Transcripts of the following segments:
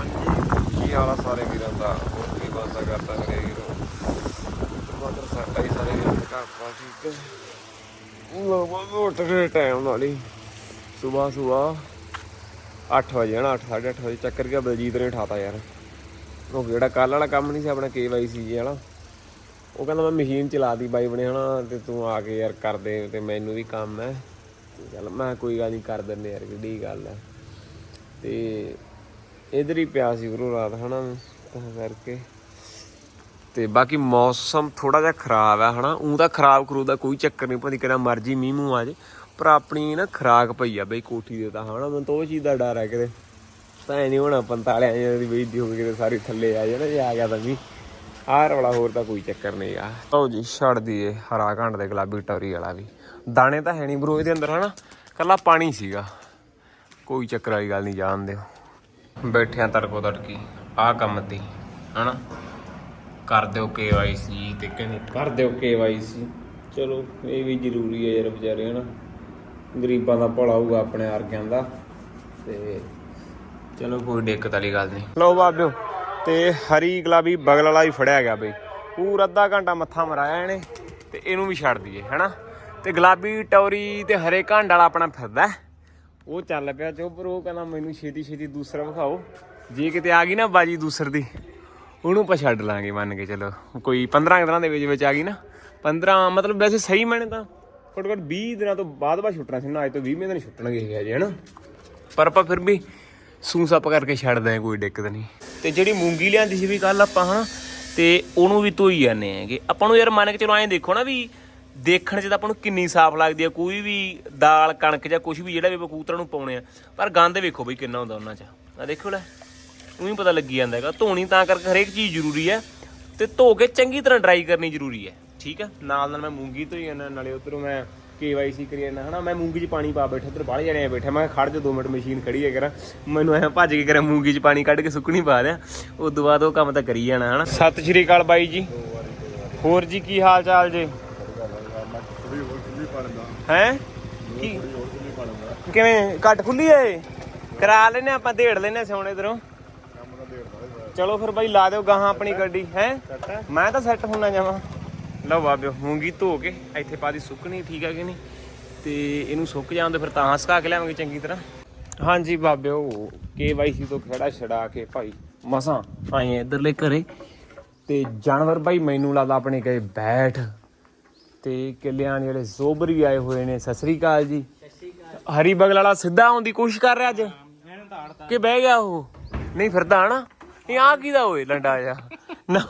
ਹਾਂਜੀ, ਕੀ ਹਾਲ ਆ ਸਾਰੇ ਵੀਰਾਂ ਦਾ? ਹੋਰ ਕੀ ਬੰਦਾ ਕਰਦਾ ਕਰੇ ਵੀਰੋ? ਮਦਰ ਸਾਡਾ ਹੀ ਸਾਰੇ ਵੀਰਾਂ ਦੇ ਘਰ ਪਾ ਠੀਕ ਹੈ ਲੋ ਬਸ ਉੱਠ ਗਏ ਟਾਈਮ ਨਾਲ ਹੀ। ਸਵੇਰ ਸਵੇਰ 8 ਵਜੇ ਨਾ 8 8:30 ਵਜੇ ਚੱਕਰ ਗਿਆ, ਬਲਜੀਤ ਨੇ ਉਠਾਤਾ ਯਾਰ। ਉਹ ਜਿਹੜਾ ਕੱਲ ਵਾਲਾ ਕੰਮ ਨਹੀਂ ਸੀ ਆਪਣਾ, KYC ਜੀ ਵਾਲਾ ਉਹ ਕਹਿੰਦਾ ਮੈਂ ਮਸ਼ੀਨ ਚਲਾਦੀ ਬਾਈ ਬਣੇ ਹਨਾ, ਤੇ ਤੂੰ ਆ ਕੇ ਯਾਰ ਕਰ ਦੇ, ਤੇ ਮੈਨੂੰ ਵੀ ਕੰਮ ਹੈ। ਚੱਲ ਮੈਂ ਕਿਹਾ ਕੋਈ ਗੱਲ ਨਹੀਂ, ਕਰ ਦਿੰਦੇ ਯਾਰ, ਕਿੱਡੀ ਗੱਲ ਹੈ। ਤੇ ਇਧਰ ਹੀ ਪਿਆ ਸੀ ਗੁਰੂ ਰਾਤ, ਹਨਾ? ਤਾਂ ਕਰਕੇ। ਤੇ ਬਾਕੀ ਮੌਸਮ ਥੋੜਾ ਜਿਹਾ ਖਰਾਬ ਹੈ ਹਨਾ? ਉਹ ਤਾਂ ਖਰਾਬ ਕਰੂ ਦਾ ਕੋਈ ਚੱਕਰ ਨਹੀਂ ਭਾਵੇਂ ਕਿਹੜਾ ਮਰਜ਼ੀ ਮੀਂਹ ਮੂੰਹ ਆ ਜੇ। ਪਰ ਆਪਣੀ ਨਾ ਖਰਾਕ ਪਈ ਆ ਬਈ ਕੋਠੀ ਦੇ ਤਾਂ, ਹਨਾ? ਮੈਨੂੰ ਤਾਂ ਉਹ ਚੀਜ਼ ਦਾ ਡਰ ਹੈ ਕਿਤੇ। ਤਾਂ ਐ ਨਹੀਂ ਹੋਣਾ 45 ਜਾਂ ਦੀ ਬੇਇੱਜ਼ਤੀ ਹੋ ਗਈ ਕਿਤੇ ਸਾਰੀ ਥੱਲੇ ਆ ਜਾਣਾ, ਜੇ ਆ ਗਿਆ ਤਾਂ ਵੀ। ਆਹ ਵਾਲਾ ਹੋਰ ਤਾਂ ਕੋਈ ਚੱਕਰ ਨਹੀਂ ਆ। ਲਓ ਜੀ, ਛੱਡ ਦਈਏ ਹਰਾ ਘੰਟ ਦੇ ਗੁਲਾਬੀ ਟੌਰੀ ਵਾਲਾ ਵੀ। ਦਾਣੇ ਤਾਂ ਹੈ ਨਹੀਂ ਬਰੋ ਇਹਦੇ ਅੰਦਰ, ਹਨਾ? ਕੱਲਾ ਪਾਣੀ ਸੀਗਾ। ਕੋਈ ਚੱਕਰ ਵਾਲੀ ਗੱਲ ਨਹੀਂ ਜਾਣਦੇ ਹੋ। ਬੈਠਿਆਂ ਤੜਕੋ ਤੜਕੀ, ਆਹ ਕੰਮ ਤੇ ਹਨਾ? ਕਰ ਦਿਓ KYC ਤੇ ਕਹਿੰਦੇ ਕਰ ਦਿਓ KYC ਚਲੋ, ਇਹ ਵੀ ਜ਼ਰੂਰੀ ਹੈ ਯਾਰ ਵਿਚਾਰੇ, ਹਨਾ? ਗਰੀਬਾਂ ਦਾ ਭਲਾ ਹੋਊਗਾ ਆਪਣੇ ਵਰਗਿਆਂ ਦਾ। ਤੇ ਚਲੋ, ਕੋਈ ਦਿੱਕਤ ਵਾਲੀ ਗੱਲ ਨਹੀਂ। ਲਓ ਬਾਬਿਓ, ਤੇ ਹਰੀ ਗੁਲਾਬੀ ਬਗਲ ਵਾਲਾ ਹੀ ਫੜਿਆ ਗਿਆ ਬਈ। ਪੂਰਾ ਅੱਧਾ ਘੰਟਾ ਮੱਥਾ ਮਰਾਇਆ ਇਹਨੇ, ਤੇ ਇਹਨੂੰ ਵੀ ਛੱਡ ਦਈਏ, ਹਨਾ? ਤੇ ਗੁਲਾਬੀ ਟੌਰੀ ਤੇ ਹਰੇ ਘੰਡ ਵਾਲਾ ਆਪਣਾ ਫਿਰਦਾ। ਉਹ ਚੱਲ ਪਿਆ ਚੋਬਰ ਉਹ ਕਹਿੰਦਾ ਮੈਨੂੰ ਛੇਤੀ ਛੇਤੀ ਦੂਸਰਾ ਵਿਖਾਓ। ਜੇ ਕਿਤੇ ਆ ਗਈ ਨਾ ਬਾਜੀ ਦੂਸਰ ਦੀ, ਉਹਨੂੰ ਆਪਾਂ ਛੱਡ ਲਾਂਗੇ ਮੰਨ ਕੇ ਚਲੋ। ਕੋਈ 15 ਦਿਨਾਂ ਦੇ ਵਿੱਚ ਵਿੱਚ ਆ ਗਈ ਨਾ 15 ਮਤਲਬ ਵੈਸੇ ਸਹੀ ਮੈਨੇ ਤਾਂ। ਘੱਟੋ ਘੱਟ 20 ਦਿਨਾਂ ਤੋਂ ਬਾਅਦ ਬਾਅਦ ਛੁੱਟਣਾ ਸੀ ਨਾ, ਅੱਜ ਤੋਂ 20 ਦਿਨ ਛੁੱਟਣਗੇ ਇਹ ਅਜੇ ਹਨਾ? ਪਰ ਆਪਾਂ ਫਿਰ ਵੀ ਸੂ ਸੱਪ ਕਰਕੇ ਛੱਡਦੇ ਆ ਕੋਈ ਦਿੱਕਤ ਨਹੀਂ। ਤੇ ਜਿਹੜੀ ਮੂੰਗੀ ਲਿਆਂਦੀ ਸੀ ਵੀ ਕੱਲ ਆਪਾਂ, ਹਨਾ, ਤੇ ਉਹਨੂੰ ਵੀ ਧੋਈ ਜਾਂਦੇ ਆਂਗੇ ਆਪਾਂ ਨੂੰ ਯਾਰ ਮੰਨ ਕੇ ਚਲੋ ਐਂ ਦੇਖੋ ਨਾ ਵੀ ਦੇਖਣ 'ਚ ਤਾਂ ਆਪਾਂ ਨੂੰ ਕਿੰਨੀ ਸਾਫ਼ ਲੱਗਦੀ ਆ, ਕੋਈ ਵੀ ਦਾਲ, ਕਣਕ ਜਾਂ ਕੁਝ ਵੀ ਜਿਹੜਾ ਵੀ ਕਬੂਤਰਾਂ ਨੂੰ ਪਾਉਣੇ ਆ, ਪਰ ਗੰਦ ਵੇਖੋ ਬਈ ਕਿੰਨਾ ਹੁੰਦਾ ਉਹਨਾਂ 'ਚ। ਆ ਦੇਖੋ ਲੈ, ਉਹੀ ਪਤਾ ਲੱਗੀ ਜਾਂਦਾ ਹੈਗਾ, ਧੋਣੀ ਤਾਂ ਕਰਕੇ ਹਰੇਕ ਚੀਜ਼ ਜ਼ਰੂਰੀ ਹੈ ਤੇ ਧੋ ਕੇ ਚੰਗੀ ਤਰ੍ਹਾਂ ਡਰਾਈ ਕਰਨੀ ਜ਼ਰੂਰੀ ਹੈ ਠੀਕ ਹੈ ਨਾਲ ਨਾਲ ਮੈਂ ਮੂੰਗੀ ਧੋਈ ਜਾਂਦਾ, ਨਾਲੇ ਉਧਰੋਂ ਮੈਂ KYC ਕਰੀ ਜਾਂਦਾ, ਹਨਾ? ਮੈਂ ਮੂੰਗੀ 'ਚ ਪਾਣੀ ਪਾ ਬੈਠਾ, ਉਧਰ ਬਾਹਲੇ ਜਣੇ ਬੈਠਾ, ਮੈਂ ਕਿਹਾ ਖੜ ਜਾ 2 ਮਿੰਟ ਮਸ਼ੀਨ ਖੜੀ ਹੈ ਕਰਾਂ ਮੈਨੂੰ ਐ ਭੱਜ ਕੇ ਕਰਾਂ ਮੂੰਗੀ 'ਚ ਪਾਣੀ ਕੱਢ ਕੇ ਸੁੱਕਣੀ ਪਾ ਦਿਆ ਉਸ ਤੋਂ ਬਾਅਦ ਉਹ ਕੰਮ ਤਾਂ ਕਰੀ ਜਾਣਾ, ਹਨਾ? ਸਤਿ ਸ਼੍ਰੀ ਅਕਾਲ ਬਾਈ ਜੀ। ਹੋਰ ਜੀ, ਕੀ ਹਾਲ ਚਾਲ ਜੀ? ਹੈ? ਕੀ? ਕਿਵੇਂ? ਘੱਟ ਖੁੱਲੀ ਏ ਕਰਾ ਲੈਨੇ ਆਪਾਂ ਢੇੜ ਲੈਨੇ ਸੋਨੇ ਇਧਰੋਂ। ਚਲੋ ਫਿਰ ਬਾਈ, ਲਾ ਦਿਓ ਗਾਹਾਂ ਆਪਣੀ ਗੱਡੀ, ਹੈ? ਮੈਂ ਤਾਂ ਸੈੱਟ ਹੋਣਾ ਜਾਵਾਂ। ਲਓ ਬਾਬਿਓ ਮੂੰਗੀ ਧੋ ਕੇ ਇੱਥੇ ਪਾ ਦੀ ਸੁੱਕਣੀ, ਠੀਕ ਹੈ ਕਿ ਨਹੀਂ? ਤੇ ਇਹਨੂੰ ਸੁੱਕ ਜਾਣ ਤੇ ਫਿਰ ਤਾਂ ਸੁਕਾ ਕੇ ਲਿਆਵਾਂਗੇ ਚੰਗੀ ਤਰ੍ਹਾਂ। ਹਾਂਜੀ ਬਾਬਿਓ KYC ਤੋਂ ਖੜਾ ਛੜਾ ਕੇ ਭਾਈ, ਮਸਾਂ ਆਏ ਆ ਇੱਧਰਲੇ ਘਰੇ। ਤੇ ਜਾਨਵਰ ਭਾਈ ਮੈਨੂੰ ਲੱਗਦਾ ਆਪਣੇ ਗਏ ਬੈਠ ਤੇ ਕਿੱਲਿਆਂ ਜਿਹੜੇ ਜ਼ੋਬਰ ਵੀ ਆਏ ਹੋਏ ਨੇ। ਸਤਿ ਸ੍ਰੀ ਅਕਾਲ ਜੀ। ਹਰੀ ਬਗਲ ਵਾਲਾ ਸਿੱਧਾ ਆਉਣ ਦੀ ਕੋਸ਼ਿਸ਼ ਕਰ ਰਿਹਾ ਅੱਜ? ਕਿ ਬਹਿ ਗਿਆ ਉਹ? ਨਹੀਂ ਫਿਰਦਾ ਹਨਾ? ਇਹ ਆ ਕਿਹਦਾ ਓਏ ਲੰਡਾ ਜਾ ਨਾ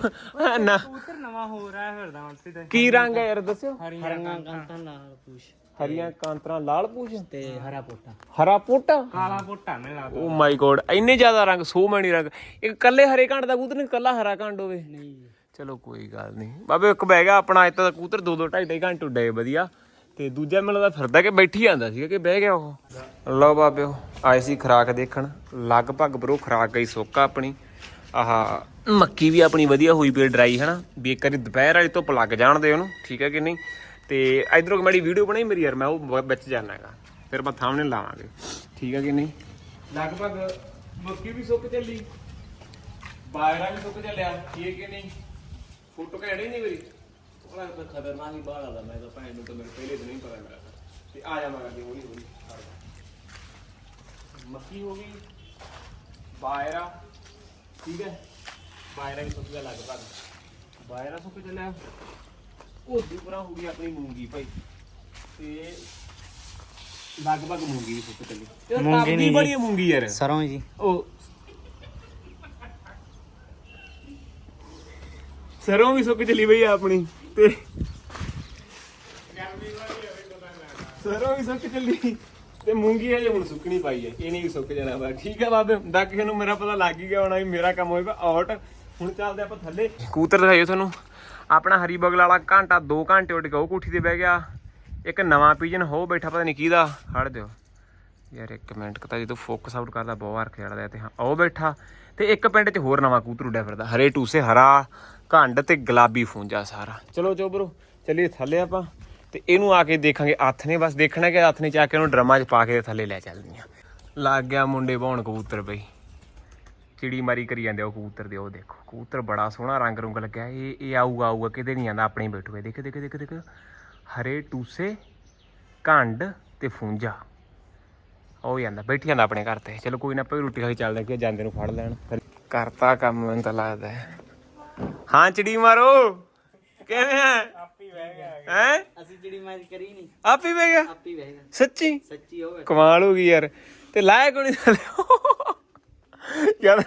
ਨਾ। ਨਵਾਂ ਹੋ ਰਿਹਾ ਫਿਰਦਾ ਕੀ ਰੰਗ ਹੈ ਯਾਰ ਦੱਸਿਓ। ਹਰੀਆਂ ਕਾਂਤਾਂ ਨਾਲ ਪੂਛ ਹਰੀਆਂ ਕਾਂਤਰਾਂ ਲਾਲ ਪੂਛ ਤੇ ਹਰਾ ਪੋਟਾ। ਹਰਾ ਪੋਟਾ? ਕਾਲਾ ਪੋਟਾ ਮੈਨੂੰ ਲੱਗਦਾ ਓ ਮਾਈ ਗੋਡ ਇੰਨੇ ਜ਼ਿਆਦਾ ਰੰਗ ਸੋ ਮੈਨੀ ਰੰਗ। ਇੱਕ ਕੱਲੇ ਹਰੇ ਘੰਟ ਦਾ ਕਬੂਤਰ ਨਹੀਂ ਕੱਲਾ ਹਰਾ ਘੰਟ ਹੋਵੇ। ਨਹੀਂ। ਚਲੋ ਕੋਈ ਗੱਲ ਨਹੀਂ। ਬਾਬੇ ਇੱਕ ਬਹਿ ਗਿਆ ਆਪਣਾ ਅੱਜ ਦਾ ਕੂਤਰ 2 2 2.5 2.5 ਘੰਟੇ ਉੱਡੇ ਵਧੀਆ। ਤੇ ਦੂਜਾ ਮੈਨੂੰ ਲੱਗਦਾ ਫਿਰਦਾ ਕਿ ਬੈਠੀ ਜਾਂਦਾ ਸੀਗਾ ਕਿ ਬਹਿ ਗਿਆ ਉਹ। ਲਓ ਬਾਬੇ ਉਹ, ਆਏ ਸੀ ਖਰਾਕ ਦੇਖਣ। ਲਗਭਗ ਬਰੋ ਖਰਾਕ ਗਈ ਸੋਕਾ ਆਪਣੀ। ਆਹ, ਮੱਕੀ ਵੀ ਆਪਣੀ ਵਧੀਆ ਹੋਈ ਪਈ ਡਰਾਈ ਹਨਾ? ਵੀ ਇੱਕ ਵਾਰੀ ਦੁਪਹਿਰ ਵਾਲੀ ਧੁੱਪ ਲੱਗ ਜਾਣ ਦੇ ਉਹਨੂੰ, ਠੀਕ ਹੈ ਕਿ ਨਹੀਂ? ਤੇ ਇਧਰੋਂ ਮੇਰੀ ਵੀਡੀਓ ਬਣਾਈ ਮੇਰੀ ਯਾਰ, ਮੈਂ ਉਹ ਵਿੱਚ ਜਾਣਾ ਹੈਗਾ। ਫਿਰ ਮੈਂ ਥਾਮਨੇ ਲਾਵਾਂਗੇ, ਠੀਕ ਹੈ ਕਿ ਨਹੀਂ? ਲਗਭਗ ਮੱਕੀ ਵੀ ਸੁੱਕ ਚੱਲੀ ਬਾਇਰਾ ਵੀ ਸੁੱਕ ਚੱਲਿਆ, ਠੀਕ ਹੈ ਕਿ ਨਹੀਂ? ਫੋਟੋ ਹੀ ਨਹੀਂ ਮੇਰੀ। ਉਹਦਾ ਤਾਂ ਖਤਰਨਾਕ ਹੀ ਬਾਹਰ ਆਦਾ ਮੈਂ ਤਾਂ ਭੈਣ ਨੂੰ ਤਾਂ ਮੇਰੇ ਪਹਿਲੇ ਦਿਨ ਹੀ ਪਤਾ ਮੇਰਾ ਤੇ ਆ ਜਾ ਮਗਰ ਦੀ ਹੌਲੀ ਹੌਲੀ। ਮੱਕੀ ਹੋ ਗਈ ਬਾਇਰਾ ਠੀਕ ਹੈ? ਬਾਇਰਾ ਵੀ ਸੁੱਕ ਗਿਆ ਲਗਭਗ। ਬਾਇਰਾ ਸੁੱਕ ਚੱਲਿਆ। ਉਹ ਦੂਪਰਾ ਹੋ ਗਈ ਆਪਣੀ ਮੂੰਗੀ ਭਾਈ। ਤੇ ਲਗਭਗ ਮੂੰਗੀ ਵੀ ਸੁੱਕ ਚੱਲੀ। ਮੂੰਗੀ ਨਹੀਂ ਬੜੀ ਮੂੰਗੀ ਯਾਰ। ਸਰੋਂ ਜੀ। ਉਹ ਸਰੋਂ ਵੀ ਸੁੱਕ ਚਲੀ ਬਈ ਆਪਣੀ ਤੇ ਸਰੋਂ ਵੀ ਸੁੱਕ ਚੱਲੀ। ਤੇ ਮੂੰਗੀ ਹਜੇ ਹੁਣ ਸੁੱਕਣੀ ਪਾਈ ਹੈ ਇਹਨੇ ਵੀ ਸੁੱਕ ਜਾਣਾ ਵਾ ਠੀਕ ਹੈ ਬਾਬੇ ਡੱਕ ਨੂੰ ਮੇਰਾ ਪਤਾ ਲੱਗ ਹੀ ਗਿਆ ਹੋਣਾ ਵੀ ਮੇਰਾ ਕੰਮ ਹੋਏਗਾ ਆਊਟ ਹੁਣ ਚੱਲਦੇ ਆਪਾਂ ਥੱਲੇ। ਕੂਤਰ ਦਿਖਾਈਓ ਤੁਹਾਨੂੰ। ਆਪਣਾ ਹਰੀ ਬਗਲ ਵਾਲਾ ਘੰਟਾ 2 ਘੰਟੇ ਉੱਡ ਗਿਆ ਉਹ ਕੋਠੀ ਤੇ ਬਹਿ ਗਿਆ। ਇੱਕ ਨਵਾਂ ਪੀਜਨ ਹੋ ਬੈਠਾ ਪਤਾ ਨਹੀਂ ਕਿਹਦਾ ਹੜ ਦਿਓ ਯਾਰ ਇੱਕ ਮਿੰਟ ਕਤਾ ਜਦੋਂ ਫੋਕਸ ਆਊਟ ਕਰਦਾ ਬਹੁਤ ਵਾਰ ਖੇਡਦਾ ਤੇ ਹਾਂ ਉਹ ਬੈਠਾ। ਤੇ ਇੱਕ ਪਿੰਡ 'ਚ ਹੋਰ ਨਵਾਂ ਕਬੂਤਰ ਉੱਡਿਆ ਫਿਰਦਾ ਹਰੇ ਟੂਸੇ ਹਰਾ। ਘੰਡ ਤੇ ਗੁਲਾਬੀ ਫੂੰਜਾ ਸਾਰਾ। ਚਲੋ ਚੋਬਰੋ ਚੱਲੀਏ ਥੱਲੇ ਆਪਾਂ, ਤੇ ਇਹਨੂੰ ਆ ਕੇ ਦੇਖਾਂਗੇ, ਹੱਥ ਨੇ ਬਸ ਦੇਖਣਾ ਕਿ ਹੱਥ ਨੇ ਚਾ ਕੇ ਉਹਨੂੰ ਡਰਮਾਂ 'ਚ ਪਾ ਕੇ ਥੱਲੇ ਲੈ ਚੱਲਦੀਆਂ। ਲੱਗ ਗਿਆ ਮੁੰਡੇ ਭਾਉਣ ਕਬੂਤਰ ਬਈ। ਚਿੜੀ ਮਾਰੀ ਕਰੀ ਜਾਂਦੇ ਉਹ ਕਬੂਤਰ ਦੇ, ਉਹ ਦੇਖੋ, ਕਬੂਤਰ ਬੜਾ ਸੋਹਣਾ ਰੰਗ ਰੁੰਗ ਲੱਗਿਆ। ਇਹ ਇਹ ਆਊਗਾ ਆਊਗਾ, ਕਿਤੇ ਨਹੀਂ ਆਂਦਾ, ਆਪਣੇ ਹੀ ਬੈਠੂਗਾ ਦੇਖ ਦੇਖ ਦੇਖ ਦੇਖ। ਹਰੇ ਟੂਸੇ, ਘੰਡ ਤੇ ਫੂੰਜਾ। ਉਹ ਜਾਂਦਾ ਬੈਠੀ ਜਾਂਦਾ ਆਪਣੇ ਘਰ ਤੇ। ਚਲੋ ਕੋਈ ਨਾ, ਆਪਾਂ ਵੀ ਰੋਟੀ ਖਾ ਕੇ ਚੱਲਦੇ ਕਿ ਜਾਂਦੇ ਨੂੰ ਫੜ ਲੈਣ। ਫਿਰ ਕਰਤਾ ਕੰਮ ਮੈਨੂੰ ਤਾਂ ਲੱਗਦਾ ਹੈ। ਹਾਂ ਚਿੜੀ ਮਾਰੋ। ਕਿਵੇਂ ਹੈ ਆਪੀ ਬਹਿ ਗਿਆ ਹੈ? ਅਸੀਂ ਜਿਹੜੀ ਮੈਚ ਕਰੀ ਨਹੀਂ ਆਪ ਹੀ ਬਹਿ ਗਿਆ? ਆਪੀ ਬਹਿ ਗਿਆ। ਸੱਚੀ? ਸੱਚੀ ਹੋ ਕਮਾਲ ਹੋ ਗਈ ਯਾਰ। ਤੇ ਲਾਇਆ ਕੋਈ ਨਹੀਂ ਯਾਰ।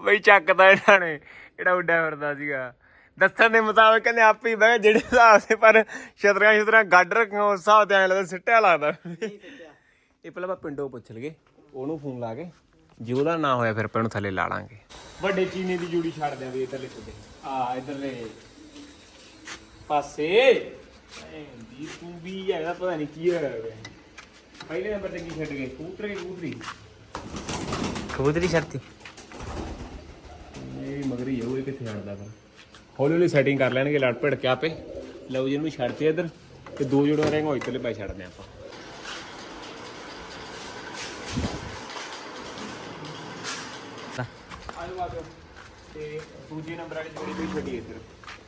ਬਈ ਚੱਕਦਾ ਇਹਨਾਂ ਨੇ। ਜਿਹੜਾ ਉੱਡਿਆ ਫਿਰਦਾ ਸੀਗਾ। ਦੱਸਣ ਦੇ ਮੁਤਾਬਕ ਕਹਿੰਦੇ ਆਪੇ ਹੀ ਬਹਿ ਜਿਹੜੇ ਹਿਸਾਬ ਤੇ ਪਰ ਛਤਰੀਆਂ ਛਤਰੀਆਂ ਗੱਡ ਰੱਖੀਆਂ ਉਸ ਹਿਸਾਬ ਤੇ ਐਂ ਲੱਗਦਾ ਸਿੱਟਿਆ ਲੱਗਦਾ। ਇਹ ਪਹਿਲਾਂ ਆਪਾਂ ਪਿੰਡੋਂ ਪੁੱਛ ਲਈਏ। ਉਹਨੂੰ ਫੋਨ ਲਾ ਕੇ। ਜੇ ਉਹਦਾ ਨਾ ਹੋਇਆ ਫਿਰ ਆਪਾਂ ਇਹਨੂੰ ਥੱਲੇ ਲਾ ਲਾਂਗੇ। ਵੱਡੇ ਚੀਨੇ ਦੀ ਜੂੜੀ ਛੱਡ ਦਿਆਂਗੇ ਇਧਰਲੇ ਕੁੱਦੇ ਆ ਇਧਰਲੇ। ਪਾਸੇ। ਦੀ ਤੂੰ ਵੀ ਹੈਗਾ ਪਤਾ ਨਹੀਂ ਕੀ ਹੋਇਆ ਹੋਇਆ। ਪਹਿਲੇ ਨੰਬਰ ਤੇ ਕੀ ਛੱਡ ਗਏ। ਕਬੂਤਰ ਕੇ ਕਬੂਤਰੀ ਛੱਡਤੀ। ਇਹ ਮਗਰੀ ਹੋਊ ਇਹ ਕਿੱਥੇ ਛੱਡਦਾ ਫਿਰ? ਹੌਲੀ ਹੌਲੀ ਸੈਟਿੰਗ ਕਰ ਲੈਣਗੇ ਲੜ ਭਿੜ ਕੇ ਆਪੇ। ਲਓ ਜੀ ਇਹਨੂੰ ਛੱਡਤੇ ਇਧਰ। ਤੇ ਦੋ ਜੋੜੇ ਰਹਿ ਗਏ ਇਧਰਲੇ ਪੈ ਛੱਡਦੇ ਆਪਾਂ। ਤੇ ਦੂਜੇ ਨੰਬਰ ਵਾਲੀ ਜੋੜੀ ਵੀ ਛੱਡੀ ਇੱਧਰ।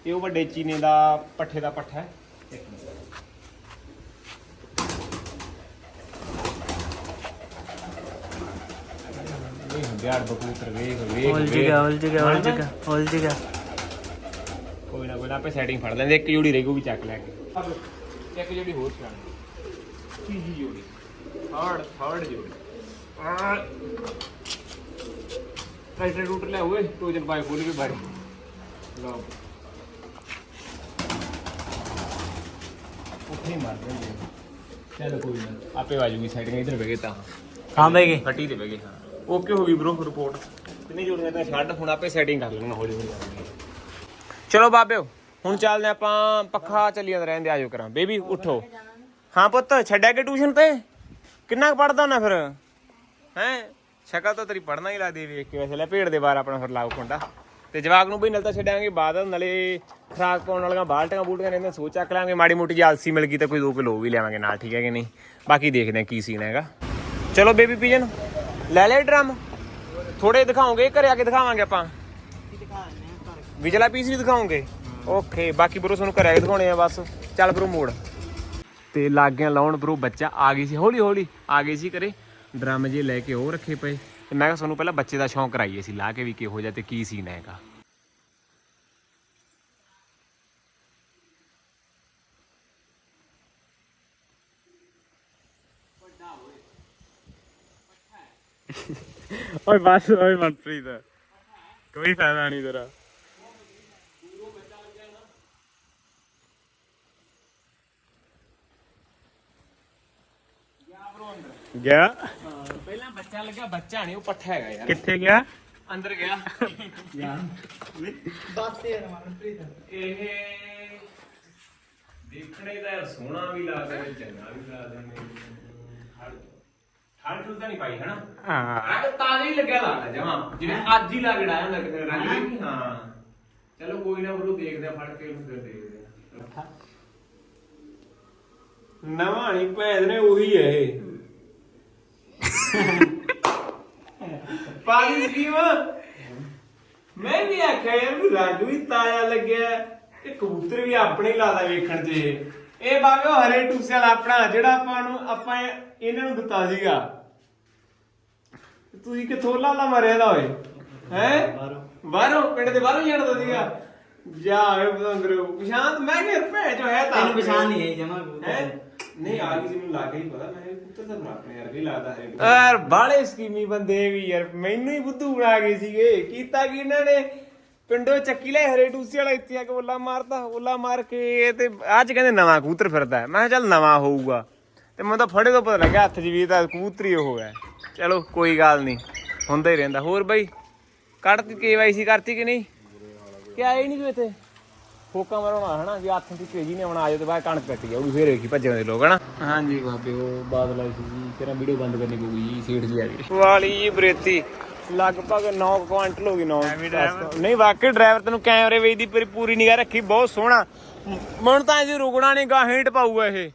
ਇਹ ਉਹ ਵੱਡੇ ਚੀਨੇ ਦਾ ਪੱਠੇ ਦਾ ਪੱਠਾ ਹੈ। ਇੱਕ ਮਿੰਟ। ਇਹ ਹੁੰਦੇ ਆੜ ਬਕੂਤਰ ਵੇਖ ਵੇਖ ਉਲਝ ਵੇਖ। ਗਿਆ ਉਲਝ ਗਿਆ ਉਲਝ? ਗਿਆ ਉਲਝ ਗਿਆ। ਕੋਈ ਨਾ ਕੋਈ ਨਾ ਆਪੇ ਸੈਟਿੰਗ ਫੜ ਲੈਂਦੇ। ਇੱਕ ਜੋੜੀ ਰਹਿ ਗਈ ਉਹ ਵੀ ਚੱਕ ਲੈ ਕੇ। ਇੱਕ ਜੋੜੀ ਹੋਰ ਛਾਣ ਤੀਜੀ ਜੋੜੀ। ਥਰਡ ਥਰਡ ਜੋੜੀ। ਟਰੈਕਟਰ ਰੂਟ ਲੈ ਹੋਏ ਟੋਜਨ ਪਾਈ ਖੋਲ ਕੇ ਬਾਰੀ। ਲਓ। ਉੱਥੇ ਮਾਰ ਦਿੰਦੇ ਚੱਲ ਕੋਈ ਨਾ ਆਪੇ ਆ ਜੂਗੀ ਸੈਟਿੰਗ ਇਧਰ ਬਹਿ ਗਏ ਤਾਂ। ਹਾਂ ਬਹਿ ਗਏ? ਫੱਟੀ ਤੇ ਬਹਿ ਗਏ ਹਾਂ। ਓਕੇ ਹੋ ਗਈ ਬ్రో ਰਿਪੋਰਟ ਕਿੰਨੀ ਜੋੜੀਆਂ ਤਾਂ ਛੱਡ ਹੁਣ ਆਪੇ ਸੈਟਿੰਗ ਕਰ ਲੈਣਾ ਹੌਲੀ ਹੌਲੀ ਚਲੋ ਬਾਬਿਓ ਹੁਣ ਚੱਲਦੇ ਆਪਾਂ ਪੱਖਾ ਚੱਲੀ ਜਾਂਦਾ ਰਹਿੰਦੇ ਆਜੋ ਕਰਾਂ। ਬੇਬੀ ਉਠੋ। ਹਾਂ ਪੁੱਤ ਛੱਡਿਆ ਕਿ ਟਿਊਸ਼ਨ ਤੇ? ਕਿੰਨਾ ਪੜਦਾ ਨਾ ਫਿਰ? ਹੈ? ਸ਼ਕਲ ਤਾਂ ਤੇਰੀ ਪੜਨਾ ਹੀ ਲੱਗਦੀ ਵੇਖ ਕੇ ਵੈਸੇ ਲੈ, ਭੇਡ ਦੇ ਬਾਹਰ ਆਪਣਾ ਫਿਰ ਲਾਉ ਕੁੰਡਾ ਤੇ ਜਵਾਕ ਨੂੰ ਵੀ ਨਲ ਤਾਂ ਛੱਡਾਂਗੇ ਬਾਅਦ, ਨਲੇ ਖਰਾਕ ਪਾਉਣ ਵਾਲੀਆਂ ਬਾਲਟੀਆਂ ਬੂਲਟੀਆਂ ਰਹਿੰਦੇ ਸੋ ਚੱਕ ਲਾਂਗੇ, ਮਾੜੀ ਮੋਟੀ ਜਿਹੀ ਆਲਸੀ ਮਿਲ ਗਈ ਤਾਂ ਕੋਈ 2 ਕਿਲੋ ਵੀ ਲਿਆਵਾਂਗੇ ਨਾਲ, ਠੀਕ ਹੈ ਕਿ ਨਹੀਂ? ਬਾਕੀ ਦੇਖਦੇ ਹਾਂ ਕੀ ਸੀਨ ਹੈਗਾ। ਚਲੋ ਬੇਬੀ ਪੀਜਨ, ਲੈ ਲੈ ਡਰਮ। ਥੋੜੇ ਦਿਖਾਓਗੇ, ਘਰੇ ਆ ਕੇ ਦਿਖਾਵਾਂਗੇ ਆਪਾਂ। ਵਿਜਲਾ ਪੀਸ ਵੀ ਦਿਖਾਓਗੇ? ਓਕੇ, ਬਾਕੀ ਬਰੋ ਤੁਹਾਨੂੰ ਘਰੇ ਆ ਕੇ ਦਿਖਾਉਣੇ ਆ ਬਸ। ਚੱਲ ਬਰੋ ਮੋੜ। ਤੇ ਲੱਗ ਗਿਆ ਲਾਉਣ ਬਰੋ ਬੱਚਾ ਆ ਗਈ ਸੀ ਹੌਲੀ ਹੌਲੀ ਆ ਗਈ ਸੀ ਘਰੇ। ਡਰਮ ਜੇ ਲੈ ਕੇ ਉਹ ਰੱਖੇ ਪਏ। ਤੇ ਮੈਂ ਕਿਹਾ ਤੁਹਾਨੂੰ ਪਹਿਲਾਂ ਬੱਚੇ ਦਾ ਸ਼ੌਂਕ ਕਰਾਈਏ ਸੀ ਲਾ ਕੇ ਵੀ ਕਿਹੋ ਜਿਹਾ ਤੇ ਕੀ ਸੀਨ ਹੈਗਾ। ਓਏ ਬਸ ਓਏ ਮਨਪ੍ਰੀਤ ਕੋਈ ਫਾਇਦਾ ਨਹੀਂ ਤੇਰਾ। ਗਿਆ? ਪਹਿਲਾਂ ਬੱਚਾ ਲੱਗਾ ਬੱਚਾ ਨਹੀਂ ਉਹ ਪੱਠਾ ਹੈਗਾ ਯਾਰ। ਕਿੱਥੇ ਗਿਆ? ਅੰਦਰ ਗਿਆ। ਬਸ ਯਾਰ ਮਨਪ੍ਰੀਤ ਇਹ ਦੇਖਣੇ ਦਾ ਯਾਰ ਸੋਹਣਾ ਵੀ ਲੱਗਦਾ ਤੇ ਚੰਗਾ ਵੀ ਲੱਗਦਾ ਨੇ ਠੰਡ ਠੁੰਡ ਤਾਂ ਨਹੀਂ ਪਾਈ ਹਨਾ? ਹਾਂ। ਅੱਜ ਤਾਜ਼ਾ ਹੀ ਲੱਗਿਆ ਲੱਗਦਾ ਜਮਾ। ਜਿਵੇਂ ਅੱਜ ਹੀ ਲੱਗ ਡਾਇਆ ਹੁੰਦਾ ਕਿਸੇ ਰੰਗ ਵੀ ਹਾਂ। ਚਲੋ ਕੋਈ ਨਾ ਬਰੋ ਦੇਖਦੇ ਆ ਫੜ ਕੇ ਉਹਨੂੰ ਫਿਰ ਦੇਖਦੇ ਆ ਨਵਾਂ ਨਹੀਂ ਭੈਣ ਨੇ ਉਹੀ ਹੈ ਇਹ। ਪਾਣੀ ਸਕੀਮ। ਮੈਂ ਵੀ ਆਖਿਆ ਯਾਰ ਵੀ ਰੰਗ ਵੀ ਤਾਜ਼ਾ ਲੱਗਿਆ ਤੇ ਕਬੂਤਰ ਵੀ ਆਪਣੇ ਹੀ ਲੱਗਦਾ ਵੇਖਣ 'ਚ ਇਹ। ਬਾਬਿਓ ਹਰੇ ਟੂਸੇ ਵਾਲਾ ਆਪਣਾ ਜਿਹੜਾ ਆਪਾਂ ਨੂੰ ਆਪਾਂ ਇਹਨਾਂ ਨੂੰ ਦਿੱਤਾ ਸੀਗਾ। ਤੁਸੀਂ ਕਿੱਥੋਂ ਲਾਲਾ ਮਾਰਿਆ ਦਾ ਓਏ? ਹੈ? ਬਾਹਰੋਂ। ਪਿੰਡ ਦੇ ਬਾਹਰੋਂ ਜਾਣਦਾ ਸੀਗਾ। ਜਾ ਓਏ ਬਦੰਦਰੋ ਪਛਾਣ ਮੈਂ ਕਿ ਭੈਣ ਚੋ ਹੈ ਤਾਂ ਤੈਨੂੰ ਪਛਾਣ ਨਹੀਂ ਆਈ ਜਮਾ। ਹੈ? ਨਹੀਂ, ਆ ਗਈ ਸੀ, ਮੈਨੂੰ ਲੱਗ ਹੀ ਪਤਾ, ਮੈਂ ਪੁੱਤਰ ਤਾਂ ਆਪਣੇ ਵਰਗਾ ਹੀ ਲੱਗਦਾ ਹੈ। ਯਾਰ ਬਾਲੇ ਸਕੀਮੀ ਬੰਦੇ ਵੀ ਯਾਰ, ਮੈਨੂੰ ਹੀ ਬੁੱਧੂ ਬਣਾ ਗਏ ਸੀਗੇ। ਕੀਤਾ ਕੀ ਇਹਨਾਂ ਨੇ? ਪਿੰਡੋਂ ਚੱਕੀ ਲੈ, ਹਰੇ ਟੂਸੀ ਵਾਲਾ ਇੱਥੇ ਆ ਕੇ ਓਲਾ ਮਾਰਦਾ, ਓਲਾ ਮਾਰ ਕੇ ਤੇ ਅੱਜ ਕਹਿੰਦੇ ਨਵਾਂ ਕਬੂਤਰ ਫਿਰਦਾ ਹੈ। ਮੈਂ ਕਿਹਾ ਚੱਲ ਨਵਾਂ ਹੋਊਗਾ। ਤੇ ਮੈਨੂੰ ਤਾਂ ਫੜੇ ਤੋਂ ਪਤਾ ਲੱਗਿਆ, ਹੱਥ 'ਚ ਵੀ ਇਹ ਤਾਂ ਕਬੂਤਰੀ ਉਹ ਹੈ। ਚਲੋ, ਕੋਈ ਗੱਲ ਨਹੀਂ, ਹੁੰਦਾ ਹੀ ਰਹਿੰਦਾ। ਹੋਰ ਬਈ, ਕੱਢਤੀ ਕੇਵਾਈਸੀ ਕਰਤੀ ਕਿ ਨਹੀਂ? ਕਿ ਆਏ ਨਹੀਂ ਕੋਈ ਇੱਥੇ? ਫੋਕਾ ਮਰਾਉਣਾ ਹਨਾ? ਜੇ ਹੱਥ ਦੀ ਭੇਜੀ ਨੇ ਆਉਣਾ ਆਜੋ ਤੇ ਬਾਅਦ ਕਣਕ ਕੱਟੀ ਜਾਊਗੀ ਫੇਰ ਵੇਖੀ ਭੱਜਣ ਦੇ ਲੋਕ ਹਨਾ? ਹਾਂਜੀ ਬਾਬੇ ਉਹ ਬਾਦਲ ਆਈ ਸੀ ਜੀ ਤੇਰਾ ਵੀਡੀਓ ਬੰਦ ਕਰਨੀ ਪਊਗੀ ਜੀ ਸੀਟ ਜੀ ਆ ਗਈ। ਵਾਲੀ ਜੀ ਬਰੇਤੀ ਲਗਭਗ 9 ਕੁਆਂਟਲ ਹੋ ਗਈ 9 ਨਹੀਂ ਵਾਕਈ ਡਰਾਈਵਰ ਤੈਨੂੰ ਕੈਮਰੇ ਵੇਚ ਦੀ ਪੂਰੀ ਪੂਰੀ ਨਿਗਾਹ ਰੱਖੀ ਬਹੁਤ ਸੋਹਣਾ। ਮਨ ਤਾਂ ਜੀ ਰੁਕਣਾ ਨਹੀਂ ਗਾ ਹੀਟ ਪਾਊਗਾ ਇਹ।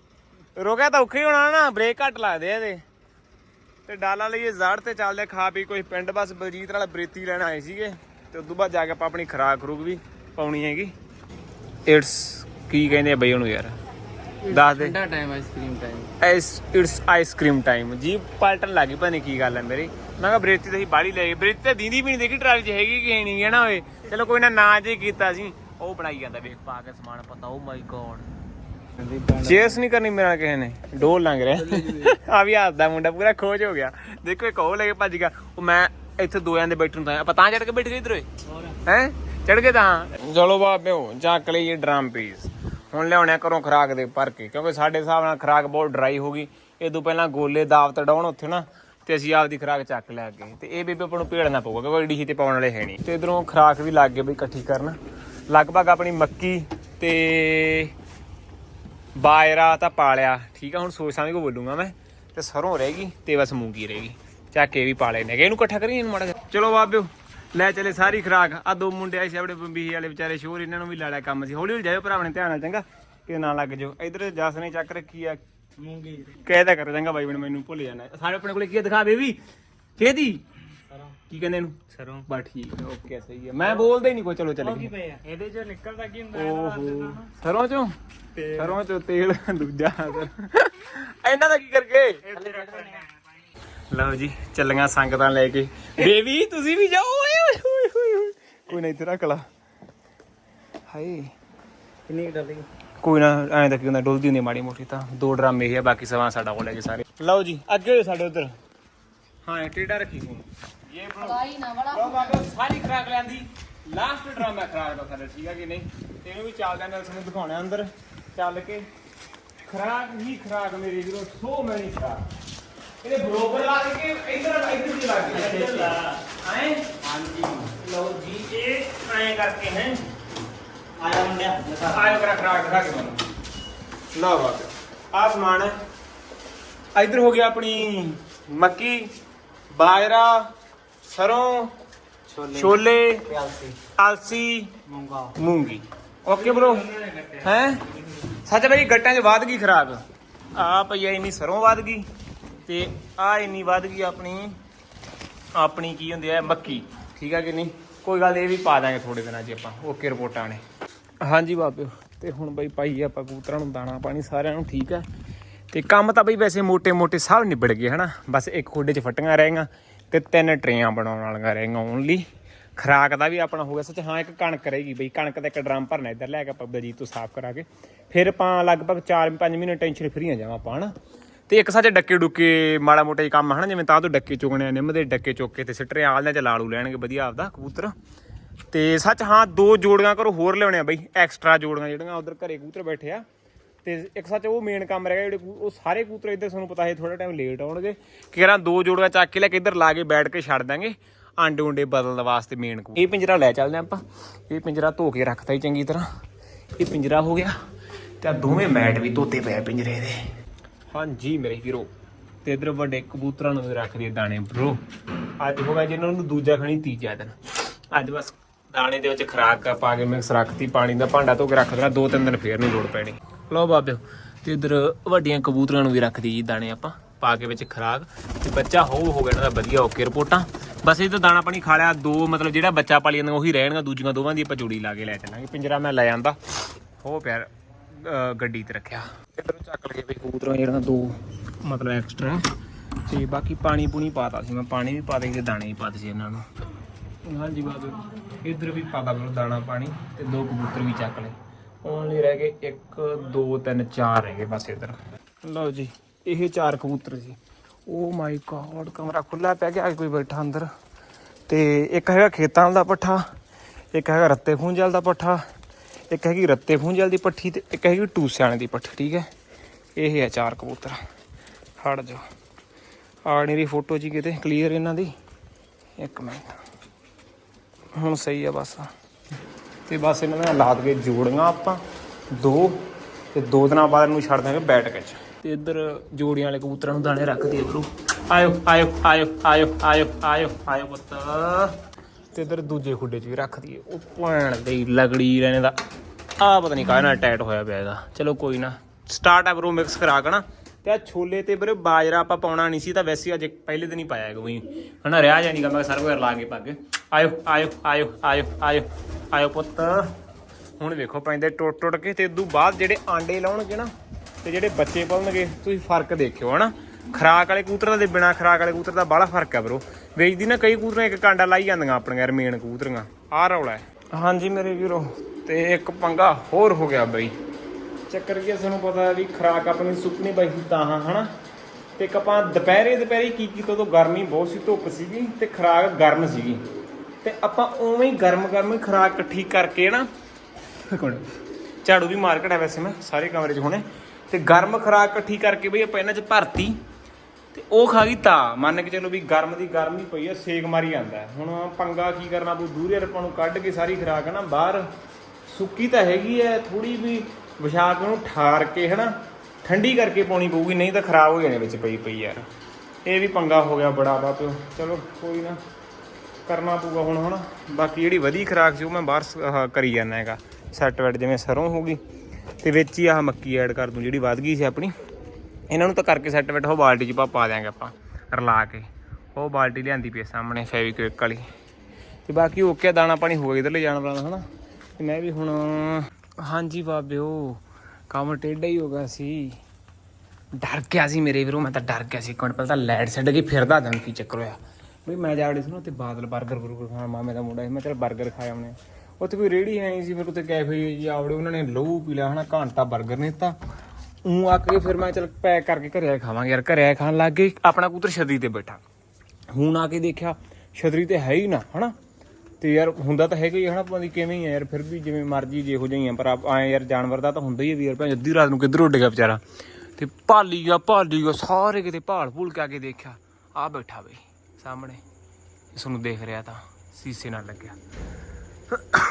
ਰੋਕਿਆ ਤਾਂ ਔਖਾ ਹੀ ਹੋਣਾ ਨਾ ਬ੍ਰੇਕ ਘੱਟ ਲੱਗਦੇ ਆ ਇਹਦੇ। ਤੇ ਡਾਲਾ ਲਈਏ ਜ਼ੜ ਤੇ ਚੱਲਦੇ ਖਾ ਪੀ ਕੋਈ ਪਿੰਡ ਬਸ ਬਲਜੀਤ ਨਾਲ ਬਰੇਤੀ ਲੈਣ ਆਏ ਸੀਗੇ। ਤੇ ਉਦੋਂ ਬਾਅਦ ਜਾ ਕੇ ਆਪਾਂ ਆਪਣੀ ਖਰਾਕ ਖਰੂਕ ਵੀ ਪਾਉਣੀ ਹੈਗੀ। ਇਟਸ ਕੀ ਕਹਿੰਦੇ ਆ ਬਈ ਉਹਨੂੰ ਯਾਰ? ਦੱਸ ਦੇ। ਠੰਡਾ time ice cream time yes it's ice cream time ਜੀ ਪਲਟਣ ਲੱਗੀ ਨਹੀਂ ਕੀ ਗੱਲ ਹੈ ਮੇਰੀ। ਮੈਂ ਕਿਹਾ ਬਰੇਤੀ ਤਾਂ ਹੀ ਬਾੜੀ ਲੈ ਗਏ। ਬਰੇਤੀ ਤਾਂ ਦੀਦੀ ਵੀ ਨਹੀਂ ਦੇਖੀ ਟਰਾਲੀ 'ਚ ਹੈਗੀ ਕਿ ਨਹੀਂ ਹੈ ਨਾ ਓਏ? ਚਲੋ ਕੋਈ ਨਾ ਨਾ ਜੇ ਕੀਤਾ ਸੀ। ਉਹ ਬਣਾਈ ਜਾਂਦਾ ਵੇਖ ਪਾ ਕੇ ਸਮਾਨ ਪਤਾ ਓ ਮਾਈ ਗੋਡ ਚੇਸ ਨਹੀਂ ਕਰਨੀ ਮੇਰਾ ਕਿਸੇ ਨੇ। ਡੋਲ ਲੰਘ ਰਿਹਾ। ਆ ਵੀ ਹੱਸਦਾ ਮੁੰਡਾ ਪੂਰਾ ਖੋਜ ਹੋ ਗਿਆ। ਦੇਖੋ ਇੱਕ ਉਹ ਲੈ ਕੇ ਭੱਜ ਗਿਆ। ਉਹ ਮੈਂ ਇੱਥੇ ਦੋ ਜਾਂਦੇ ਬੈਠਣ ਤਾਂ ਆਪਾਂ ਤਾਂ ਚੜ ਕੇ ਬੈਠ ਗਏ ਇਧਰ ਹੈ? ਚੜ ਗਏ ਤਾਂ। ਚਲੋ ਬਾਬਿਓ, ਚੱਕ ਲਈਏ ਡਰਮ ਪੀਸ ਹੁਣ ਲਿਆਉਣਿਆ ਕਰੋ ਖਰਾਕ ਦੇ ਭਰ ਕੇ, ਕਿਉਂਕਿ ਸਾਡੇ ਹਿਸਾਬ ਨਾਲ ਖਰਾਕ ਬਹੁਤ ਡਰਾਈ ਹੋ ਗਈ। ਇਹ ਤੋਂ ਪਹਿਲਾਂ ਗੋਲੇ ਦਾਵਤ ਡਾਉਣ ਉੱਥੇ ਨਾ, ਤੇ ਅਸੀਂ ਆਪਦੀ ਖਰਾਕ ਚੱਕ ਲੈ ਅੱਗੇ ਤੇ ਇਹ ਬੇਬੇ ਆਪਾਂ ਨੂੰ ਭੇੜਨਾ ਪਊਗਾ, ਕਿਉਂਕਿ ਡੀਹੀ ਤੇ ਪਾਉਣ ਵਾਲੇ ਹੈ ਨਹੀਂ। ਤੇ ਇਧਰੋਂ ਖਰਾਕ ਵੀ ਲੱਗ ਗਏ ਬਈ ਇਕੱਠੀ ਕਰਨ। ਲਗਭਗ ਆਪਣੀ ਮੱਕੀ ਤੇ ਬਾਇਰਾ ਤਾਂ ਪਾਲਿਆ ਠੀਕ ਆ, ਹੁਣ ਸੋਚ ਸਮਝ ਕੇ ਬੋਲੂੰਗਾ ਮੈਂ। ਤੇ ਸਰੋਂ ਰਹਿ ਗਈ, ਤੇ ਬਸ ਮੂੰਗੀ ਰਹੇਗੀ ਚੱਕ ਕੇ ਵੀ ਪਾਲੇ ਨੇ ਇਹਨੂੰ ਇਕੱਠਾ ਕਰੀਏ ਇਹਨੂੰ ਮਾੜਾ ਜਿਹਾ। ਚਲੋ ਬਾਬਿਓ। ਲੈ ਚਲੇ ਸਾਰੀ ਖਰਾਕ। ਆ ਦੋ ਮੁੰਡੇ ਆਏ ਸੀ ਆਪਣੇ ਬੰਬੀ ਵਾਲੇ ਵਿਚਾਰੇ ਸ਼ੋਰ ਇਹਨਾਂ ਨੂੰ ਵੀ ਲਾੜਾ ਕੰਮ ਸੀ। ਹੌਲੀ ਹੌਲੀ ਜਾਇਓ ਭਰਾ ਆਪਣੇ ਧਿਆਨ ਨਾਲ ਚੰਗਾ ਕਿ ਨਾ ਲੱਗ ਜਾਓ। ਇਧਰ ਜਸ ਨੇ ਚੱਕ ਰੱਖੀ ਆ। ਮੂੰਗੀ ਕਹਿਦਾ ਕਰ ਚੰਗਾ ਬਾਈ ਬਣ ਮੈਨੂੰ ਭੁੱਲ ਜਾਣਾ। ਸਾਰੇ ਆਪਣੇ ਕੋਲੇ ਕੀ ਦਿਖਾ ਬੇਬੀ। ਕਿਹਦੀ ਕੀ ਕਹਿੰਦੇ ਇਹਨੂੰ? ਸਰੋਂ। ਬਾ ਠੀਕ ਹੈ ਓਕੇ ਸਹੀ ਹੈ ਮੈਂ ਬੋਲਦਾ ਹੀ ਨਹੀਂ ਕੋਈ ਚਲੋ ਚਲੇ ਗਏ ਪਏ ਆ? ਇਹਦੇ ਚੋਂ ਨਿਕਲਦਾ ਕੀ ਹੁੰਦਾ? ਓਹੋ। ਸਰੋਂ ਚੋਂ? ਸਰੋਂ ਚੋਂ ਤੇਲ ਦੂਜਾ। ਇਹਨਾਂ ਦਾ ਕੀ ਕਰਕੇ? ਲਓ ਜੀ ਚੱਲੀਆਂ ਸੰਗਤਾਂ ਲੈ ਕੇ। ਬੇਬੀ ਤੁਸੀਂ ਵੀ ਜਾਓ। ਓਏ ਓਏ ਓਏ ਓਏ ਓਏ। ਕੋਈ ਨਾ ਇੱਥੇ ਰੱਖ ਲਾ। ਹਾਏ। ਕਿੰਨੀ ਡਰਦੀ ਕੋਈ ਨਾ ਐਂ ਤਾਂ ਕੀ ਹੁੰਦਾ ਡੁੱਲਦੀ ਹੁੰਦੀ ਆ ਮਾੜੀ ਮੋਟੀ ਤਾਂ ਦੋ ਡਰਾਮੇ ਹੀ ਆ ਬਾਕੀ ਸਮਾਂ ਸਾਡਾ ਕੋਲ ਹੈਗੇ ਸਾਰੇ। ਲਓ ਜੀ ਅੱਗੇ ਹੋਏ ਸਾਡੇ ਉਧਰ। ਹਾਂ ਇਹ ਟੇਡਾ ਰੱਖੀ ਤੂੰ ਇਹ ਲਾਈ ਨਾ ਵਾਲਾ। ਲਓ ਬਾਬਾ ਸਾਰੀ ਖਰਾਕ ਲੈਂਦੀ ਲਾਸਟ ਡਰਾਮਾ ਖਰਾਕ ਦਾ ਸਾਡਾ ਠੀਕ ਆ ਕਿ ਨਹੀਂ? ਤੇ ਇਹਨੂੰ ਵੀ ਚੱਲਦਿਆਂ ਨਾਲ ਤੁਹਾਨੂੰ ਦਿਖਾਉਣਾ ਅੰਦਰ। ਚੱਲ ਕੇ। ਖਰਾਕ ਹੀ ਖਰਾਕ ਮੇਰੇ ਵੀਰੋ ਸੋ ਮੈਨੀ ਖਰਾਕ। ਇਹਦੇ ਬਰੋਬਰ ਲਾ ਕੇ ਇੱਧਰ ਇੱਧਰ ਦੀ ਇੱਧਰ ਲਾ। ਆਏ? ਹਾਂਜੀ। ਲਓ ਜੀ ਇਹ ਐਂ ਕਰਕੇ ਹੈ। ਆਇਆ ਮੁੰਡਿਆ ਆਇਓ ਕਰਾ ਖਰਾਕ ਦਿਖਾ ਕੇ ਤੁਹਾਨੂੰ ਲਓ ਬਾਬਾ ਆ ਸਮਾਨ ਹੈ। ਇੱਧਰ ਹੋ ਗਿਆ ਆਪਣੀ ਮੱਕੀ ਬਾਜਰਾ ਸਰੋਂ ਛੋਲੇ ਅਲਸੀ ਮੂੰਗਾ। ਮੂੰਗੀ। ਓਕੇ ਬ్రో ਹੈ? ਸੱਚ ਬਈ ਗੱਟਾਂ 'ਚ ਵੱਧ ਗਈ ਖਰਾਕ। ਆ ਪਈਆ ਇੰਨੀ ਸਰੋਂ ਵੱਧ ਗਈ। ਤੇ ਆ ਇੰਨੀ ਵੱਧ ਗਈ ਆਪਣੀ ਆਪਣੀ ਕੀ ਹੁੰਦੀ ਹੈ, ਮੱਕੀ। ਠੀਕ ਹੈ ਕਿ ਨਹੀਂ? ਕੋਈ ਗੱਲ ਇਹ ਵੀ ਪਾ ਦਾਂਗੇ ਥੋੜੇ ਦਿਨਾਂ 'ਚ ਆਪਾਂ, ਓਕੇ ਰਿਪੋਰਟਾਂ ਨੇ ਹਾਂਜੀ ਬਾਬਿਓ ਤੇ ਹੁਣ ਬਈ ਪਾਈ ਆਪਾਂ ਕਬੂਤਰਾਂ ਨੂੰ, ਦਾਣਾ ਪਾਣੀ ਸਾਰਿਆਂ ਨੂੰ, ਠੀਕ ਆ। ਤੇ ਕੰਮ ਤਾਂ ਬਈ ਵੈਸੇ ਮੋٹے-ਮੋٹے ਸਭ ਨਿਬੜ ਗਏ, ਹਨਾ? ਬਸ ਇੱਕ ਖੋਡੇ 'ਚ ਫਟੀਆਂ ਰਹਿ ਗਈਆਂ ਤੇ ਤਿੰਨ ਟਰੇਆਂ ਬਣਾਉਣ ਵਾਲੀਆਂ ਰਹਿ ਗਈਆਂ ਓਨਲੀ ਖਰਾਕ ਦਾ ਵੀ ਆਪਣਾ ਹੋ ਗਿਆ, ਸੱਚ, ਹਾਂ, ਇੱਕ ਕਣਕ ਰਹੇਗੀ ਬਈ। ਕਣਕ ਦਾ ਇੱਕ ਡਰਮ ਭਰਨਾ ਇੱਧਰ ਲੈ ਕੇ ਆਪਾਂ ਬਲਜੀਤ ਤੋਂ ਸਾਫ਼ ਕਰਾ ਕੇ ਫਿਰ ਆਪਾਂ ਲਗਭਗ 4-5 ਮਹੀਨੇ ਟੈਂਸ਼ਨ ਫਰੀ ਆ ਜਾਵਾਂ ਆਪਾਂ, ਹਨਾ? ਤੇ ਇੱਕ ਸੱਚ ਡੱਕੇ ਡੁੱਕੇ ਮਾੜਾ ਮੋਟਾ ਹੀ ਕੰਮ ਹਨਾ ਜਿਵੇਂ ਤਾਂ ਤੋਂ ਡੱਕੇ ਚੁਗਣੇ ਆ, ਨਿੰਮ ਦੇ ਡੱਕੇ ਚੁੱਕ ਕੇ ਤੇ ਸਿੱਟਰੇ ਆਲਦਿਆਂ ਚ ਲਾਲੂ ਲੈਣਗੇ ਵਧੀਆ ਆਪਦਾ ਕਬੂਤਰ। ਤੇ ਸੱਚ ਹਾਂ ਦੋ ਜੋੜੀਆਂ ਕਰੋ ਹੋਰ ਲਿਆਉਣੇ ਆ ਬਈ ਐਕਸਟਰਾ ਜੋੜੀਆਂ ਜਿਹੜੀਆਂ ਉਧਰ ਘਰੇ ਕਬੂਤਰ ਬੈਠੇ ਆ। ਤੇ ਇੱਕ ਸੱਚ ਉਹ ਮੇਨ ਕੰਮ ਰਹਿ ਗਿਆ ਜਿਹੜੇ ਉਹ ਸਾਰੇ ਕਬੂਤਰ ਇੱਧਰ ਤੁਹਾਨੂੰ ਪਤਾ ਹੈ ਥੋੜਾ ਟਾਈਮ ਲੇਟ ਆਉਣਗੇ। ਕਿਹੜਾ ਦੋ ਜੋੜੀਆਂ ਚੱਕ ਕੇ ਲੈ ਕੇ ਇੱਧਰ ਲਾ ਕੇ ਬੈਠ ਕੇ ਛੱਡ ਦਾਂਗੇ। ਆਂਡੇ ਉਂਡੇ ਬਦਲਣ ਵਾਸਤੇ ਮੇਨ ਇਹ ਪਿੰਜਰਾ ਲੈ ਚੱਲਦੇ ਆਪਾਂ। ਇਹ ਪਿੰਜਰਾ ਧੋ ਕੇ ਰੱਖਤਾ ਹੀ ਚੰਗੀ ਤਰ੍ਹਾਂ। ਇਹ ਪਿੰਜਰਾ ਹੋ ਗਿਆ। ਤੇ ਆ ਦੋਵੇਂ ਮੈਟ ਵੀ ਧੋਤੇ ਪਏ ਪਿੰਜਰੇ ਦੇ। ਹਾਂਜੀ ਮੇਰੇ ਵੀਰੋ। ਤੇ ਇਧਰ ਵੱਡੇ ਕਬੂਤਰਾਂ ਨੂੰ ਵੀ ਰੱਖ ਦਈਏ ਦਾਣੇ ਬ్రో ਅੱਜ ਹੋ ਗਿਆ ਜਿਹਨਾਂ ਨੂੰ ਦੂਜਾ ਖਣੀ ਤੀਜਾ ਦਿਨ। ਅੱਜ ਬਸ ਦਾਣੇ ਦੇ ਵਿੱਚ ਖਰਾਕ ਪਾ ਕੇ ਮਿਕਸ ਰੱਖਤੀ ਪਾਣੀ ਦਾ ਭਾਂਡਾ ਧੋ ਕੇ ਰੱਖ ਦੇਣਾ ਦੋ ਤਿੰਨ ਦਿਨ ਫੇਰ ਨਹੀਂ ਲੋੜ ਪੈਣੀ। ਲਓ ਬਾਬਿਓ ਤੇ ਇਧਰ ਵੱਡੀਆਂ ਕਬੂਤਰਾਂ ਨੂੰ ਵੀ ਰੱਖ ਦਈਏ ਜੀ ਦਾਣੇ ਆਪਾਂ ਪਾ ਕੇ ਵਿੱਚ ਖਰਾਕ। ਤੇ ਬੱਚਾ ਹੋ ਹੋ ਗਿਆ ਇਹਨਾਂ ਦਾ ਵਧੀਆ ਓਕੇ ਰਿਪੋਰਟਾਂ। ਬਸ ਇਹ ਤਾਂ ਦਾਣਾ ਪਾਣੀ ਖਾ ਲਿਆ ਦੋ ਮਤਲਬ ਜਿਹੜਾ ਬੱਚਾ ਪਾਲੀ ਜਾਂਦੀਆਂ ਉਹੀ ਰਹਿਣਗਾ ਦੂਜੀਆਂ ਦੋਵਾਂ ਦੀ ਆਪਾਂ ਜੋੜੀ ਲਾ ਕੇ ਲੈ ਚੱਲਾਂਗੇ। ਪਿੰਜਰਾ ਮੈਂ ਲੈ ਜਾਂਦਾ ਹੋ ਪਿਆਰ। ਗੱਡੀ ਤੇ ਰੱਖਿਆ। ਇਧਰੋਂ ਚੱਕ ਲਏ ਵੀ ਕਬੂਤਰਾਂ ਜਿਹੜਾ ਦੋ ਮਤਲਬ ਐਕਸਟਰਾ ਤੇ ਬਾਕੀ ਪਾਣੀ ਪੂਣੀ ਪਾਤਾ ਸੀ ਮੈਂ, ਪਾਣੀ ਵੀ ਪਾ ਦੇ ਤੇ ਦਾਣੇ ਵੀ ਪਾਤੇ ਸੀ ਇਹਨਾਂ ਨੂੰ। ਹਾਂਜੀ ਬਾਬੇ ਇਧਰ ਵੀ ਪਾਤਾ ਮੈਨੂੰ ਦਾਣਾ, ਪਾਣੀ ਤੇ ਦੋ ਕਬੂਤਰ ਵੀ ਚੱਕ ਲਏ। ਓਨਲੀ ਰਹਿ ਗਏ 1 2 3 4 ਰਹਿ ਗਏ ਬਸ ਇਧਰ। ਲਓ ਜੀ, ਇਹ ਚਾਰ ਕਬੂਤਰ ਸੀ। ਓ ਮਾਈ ਗॉड ਕਮਰਾ ਖੁੱਲਾ ਪੈ ਗਿਆ ਕੋਈ ਬੈਠਾ ਅੰਦਰ। ਤੇ ਇੱਕ ਹੈਗਾ ਖੇਤਾਂ ਦਾ ਪੱਠਾ, ਇੱਕ ਹੈਗਾ ਰੱਤੇ ਫੂੰਜਲ ਦਾ ਪੱਠਾ ਇੱਕ ਹੈਗੀ ਰੱਤੇ ਫੂੰਜਲ ਦੀ ਪੱਠੀ ਤੇ ਇੱਕ ਹੈਗੀ ਟੂਸਿਆਣੇ ਦੀ ਪੱਠੀ, ਠੀਕ ਹੈ? ਇਹ ਹੈ ਚਾਰ ਕਬੂਤਰ। ਹਟ ਜਾ ਆ ਫੋਟੋ ਜੀ ਕਿਤੇ ਕਲੀਅਰ ਇਹਨਾਂ ਦੀ? ਇੱਕ ਮਿੰਟ। ਹੁਣ ਸਹੀ ਆ ਬਸ। ਤੇ ਬਸ ਇਹਨਾਂ ਨੇ ਲਾਦ ਕੇ ਜੋੜੀਆਂ ਆਪਾਂ। ਦੋ ਤੇ ਦੋ ਦਿਨਾਂ ਬਾਅਦ ਇਹਨੂੰ ਛੱਡ ਦਾਂਗੇ ਬੈਠ ਕੇ ਚ। ਤੇ ਇੱਧਰ ਜੋੜੀਆਂ ਵਾਲੇ ਕਬੂਤਰਾਂ ਨੂੰ ਦਾਣੇ ਰੱਖ ਦਈਏ ਬਰੂ ਆਇਓ ਆਇਓ ਆਇਓ ਆਇਓ ਆਇਓ ਆਇਓ ਆਇਓ ਪੁੱਤ। ਤੇ ਇੱਧਰ ਦੂਜੇ ਖੁੱਡੇ 'ਚ ਵੀ ਰੱਖ ਦਈਏ। ਉਹ ਭੈਣ ਦੇ ਲਗੜੀ ਰਹਿਣੇ ਦਾ ਆ ਪਤਾ ਨਹੀਂ ਕਾਹ ਨਾਲ ਟਾਈਟ ਹੋਇਆ ਪਿਆ ਇਹਦਾ। ਚਲੋ ਕੋਈ ਨਾ ਸਟਾਰਟ ਆ ਬਰੋ ਮਿਕਸ ਕਰਾ ਕੇ ਨਾ, ਤੇ ਆ ਛੋਲੇ ਤੇ ਵੀਰੇ ਬਾਜਰਾ ਆਪਾਂ ਪਾਉਣਾ ਨਹੀਂ ਸੀ ਤਾਂ ਵੈਸੇ ਹੀ ਅੱਜ ਪਹਿਲੇ ਦਿਨ ਹੀ ਪਾਇਆ ਹੈਗਾ ਵੀ ਹਨਾ ਰਿਆ ਜਾਨੀ ਗਾ, ਮੈਂ ਸਾਰਾ ਕੁਝ ਲਾ ਕੇ ਪੱਗ ਆਇਓ ਆਇਓ ਆਇਓ ਆਇਓ ਆਇਓ ਆਇਓ ਪੁੱਤ। ਹੁਣ ਵੇਖੋ ਪੈਂਦੇ ਟੁੱਟ ਟੁੱਟ ਕੇ ਤੇ ਉਦੋਂ ਬਾਅਦ ਜਿਹੜੇ ਆਂਡੇ ਲਾਉਣਗੇ ਨਾ, ਤੇ ਜਿਹੜੇ ਬੱਚੇ ਪਾਉਣਗੇ, ਤੁਸੀਂ ਫ਼ਰਕ ਦੇਖਿਓ, ਹਨਾ। ਖਰਾਕ ਵਾਲੇ ਕਬੂਤਰਾਂ ਦੇ ਬਿਨਾ ਖਰਾਕ ਵਾਲੇ ਕਬੂਤਰ ਦਾ ਬੜਾ ਫ਼ਰਕ ਹੈ ਬਰੋ ਵੇਚਦੀ ਨਾ ਕਈ ਕਬੂਤਰਾਂ ਇੱਕ ਕਾਂਡਾ ਲਾਈ ਜਾਂਦੀਆਂ ਆਪਣੀਆਂ ਯਾਰ ਮੇਨ ਕਬੂਤਰੀਆਂ ਆਹ ਰੌਲਾ ਹਾਂਜੀ ਮੇਰੇ ਵੀਰੋ। ਤੇ ਇੱਕ ਪੰਗਾ ਹੋਰ ਹੋ ਗਿਆ ਬਈ। ਚੱਕਰ ਕੀ ਤੁਹਾਨੂੰ ਪਤਾ ਵੀ ਖਰਾਕ ਆਪਣੀ ਸੁੱਕਣੀ ਪਈ ਸੀ ਤਾਂ ਹਾਂ ਹਨਾ? ਤੇ ਇੱਕ ਆਪਾਂ ਦੁਪਹਿਰੇ ਦੁਪਹਿਰੇ ਕੀ ਕੀਤਾ ਉਦੋਂ ਗਰਮੀ ਬਹੁਤ ਸੀ ਧੁੱਪ ਸੀਗੀ ਤੇ ਖਰਾਕ ਗਰਮ ਸੀਗੀ। ਤੇ ਆਪਾਂ ਉਵੇਂ ਹੀ ਗਰਮ ਗਰਮ ਹੀ ਖਰਾਕ ਇਕੱਠੀ ਕਰਕੇ ਨਾ। ਝਾੜੂ ਵੀ ਮਾਰਕੀਟ ਹੈ ਵੈਸੇ ਮੈਂ ਸਾਰੇ ਕਮਰੇ 'ਚ ਹੁਣੇ। ਤੇ ਗਰਮ ਖਰਾਕ ਇਕੱਠੀ ਕਰਕੇ ਬਈ ਆਪਾਂ ਇਹਨਾਂ 'ਚ ਭਰਤੀ। ਤੇ ਉਹ ਖਾ ਗਈ ਤਾ। ਮੰਨ ਕੇ ਚਲੋ ਵੀ ਗਰਮ ਦੀ ਗਰਮੀ ਹੀ ਪਈ ਆ, ਸੇਕ ਮਾਰੀ ਜਾਂਦਾ। ਹੁਣ ਪੰਗਾ ਕੀ ਕਰਨਾ ਪਊ ਦੂਰੇ ਆਪਾਂ ਨੂੰ ਕੱਢ ਕੇ ਸਾਰੀ ਖਰਾਕ ਨਾ ਬਾਹਰ। ਸੁੱਕੀ ਤਾਂ ਹੈਗੀ ਐ ਥੋੜੀ ਵੀ ਵਿਛਾ ਕੇ ਉਹਨੂੰ ਠਾਰ ਕੇ ਹਨਾ, ਠੰਡੀ ਕਰਕੇ ਪਾਉਣੀ ਪਊਗੀ, ਨਹੀਂ ਤਾਂ ਖਰਾਬ ਹੋ ਜਾਣੇ ਵਿੱਚ ਪਈ ਪਈ ਯਾਰ। ਇਹ ਵੀ ਪੰਗਾ ਹੋ ਗਿਆ ਬੜਾ ਬਾਪਿਓ ਚਲੋ ਕੋਈ ਨਾ, ਕਰਨਾ ਪਊਗਾ ਹੁਣ ਹੁਣ ਬਾਕੀ ਜਿਹੜੀ ਵਧੀ ਖਰਾਕ ਸੀ ਉਹ ਮੈਂ ਬਾਹਰ ਸ- ਕਰੀ ਜਾਂਦਾ ਹੈਗਾ। ਸੈੱਟ ਵੈਟ ਜਿਵੇਂ ਸਰੋਂ ਗਈ, ਤੇ ਵਿੱਚ ਹੀ ਆਹ ਮੱਕੀ ਐਡ ਕਰ ਦੂੰ, ਜਿਹੜੀ ਵੱਧ ਗਈ ਸੀ ਆਪਣੀ। ਇਹਨਾਂ ਨੂੰ ਤਾਂ ਕਰਕੇ ਸੈੱਟ ਬੈਠ, ਉਹ ਬਾਲਟੀ 'ਚ ਪਾ ਪਾ ਦਿਆਂਗੇ ਆਪਾਂ, ਰਲਾ ਕੇ। ਉਹ ਬਾਲਟੀ ਲਿਆਂਦੀ ਪਈ ਸਾਹਮਣੇ ਫੈਵਿਕਵਿਕ ਵਾਲੀ। ਤੇ ਬਾਕੀ ਓਕੇ ਦਾਣਾ ਪਾਣੀ ਹੋ ਗਿਆ ਇਧਰਲੇ ਜਾਣ ਵਾਲਾ ਹਨਾ? ਤੇ ਮੈਂ ਵੀ ਹੁਣ, ਹਾਂਜੀ ਬਾਬਿਓ, ਕੰਮ ਟੇਢਾ ਹੀ ਹੋ ਗਿਆ ਸੀ। ਡਰ ਗਿਆ ਸੀ ਮੇਰੇ ਵੀਰੋ, ਮੈਂ ਤਾਂ ਡਰ ਗਿਆ ਸੀ। ਇੱਕ ਪਤਾ ਤਾਂ ਲੈਟ ਛੱਡ ਕੇ ਫਿਰਦਾ ਦਨ ਕੀ ਚੱਕਰ ਹੋਇਆ। ਵੀ ਮੈਂ ਜਾ ਵੜੀ ਸੀ ਨਾ, ਉੱਥੇ ਬਾਦਲ 버ਗਰ ਬਰਗਰ ਖਾਣਾ, ਮਾਮੇ ਦਾ ਮੁੰਡਾ ਸੀ। ਮੈਂ ਚਲ 버ਗਰ ਖਾਇਆ ਉਹਨੇ ਉੱਥੇ ਕੋਈ ਰੇੜੀ ਆਈ ਸੀ, ਫਿਰ ਕੋਲ ਤੇ ਕੈਫੇ ਜੀ ਆਵੜੇ ਉਹਨਾਂ ਨੇ ਲੋਹ ਪੀ ਲਿਆ, ਹਨਾ, ਘੰਟਾ 버ਗਰ ਨੇ ਦਿੱਤਾ। ਉਹ ਆ ਕੇ ਫਿਰ ਮੈਂ ਚਲ ਪੈਕ ਕਰਕੇ ਘਰੇ ਆ ਖਾਵਾਂਗੇ ਯਾਰ, ਘਰੇ ਆ ਖਾਣ ਲੱਗ ਗਏ, ਆਪਣਾ ਕੂਤਰ ਛਤਰੀ ਤੇ ਬੈਠਾ। ਹੁਣ ਆ ਕੇ ਦੇਖਿਆ ਛਤਰੀ ਤੇ ਹੈ ਹੀ ਨਾ, ਹਨਾ? ਤੇ ਯਾਰ ਹੁੰਦਾ ਤਾਂ ਹੈਗਾ ਹੀ ਆ, ਹਨਾ? ਪਤਾ ਨੀ ਕਿਵੇਂ ਹੀ ਆ ਯਾਰ, ਫਿਰ ਵੀ ਜਿਵੇਂ ਮਰਜ਼ੀ ਜਿਹੋ ਜਿਹੀਆਂ ਪਰ ਆਪ ਆਏ ਯਾਰ ਜਾਨਵਰ ਦਾ ਤਾਂ ਹੁੰਦਾ ਹੀ ਹੈ ਵੀ ਯਾਰ ਭਾਵੇਂ ਅੱਧੀ ਰਾਤ ਨੂੰ ਕਿੱਧਰ ਉੱਡ ਗਿਆ ਵਿਚਾਰਾ। ਤੇ ਭਾਲੀ ਗਿਆ ਭਾਲੀ ਗਿਆ ਸਾਰੇ ਕਿਤੇ ਭਾਲ ਭੂਲ ਕੇ ਆ ਕੇ ਦੇਖਿਆ। ਆ ਬੈਠਾ ਬਈ, ਸਾਹਮਣੇ। ਇਸ ਨੂੰ ਦੇਖ ਰਿਹਾ ਤਾਂ ਸੀਸੇ ਨਾਲ ਲੱਗਿਆ।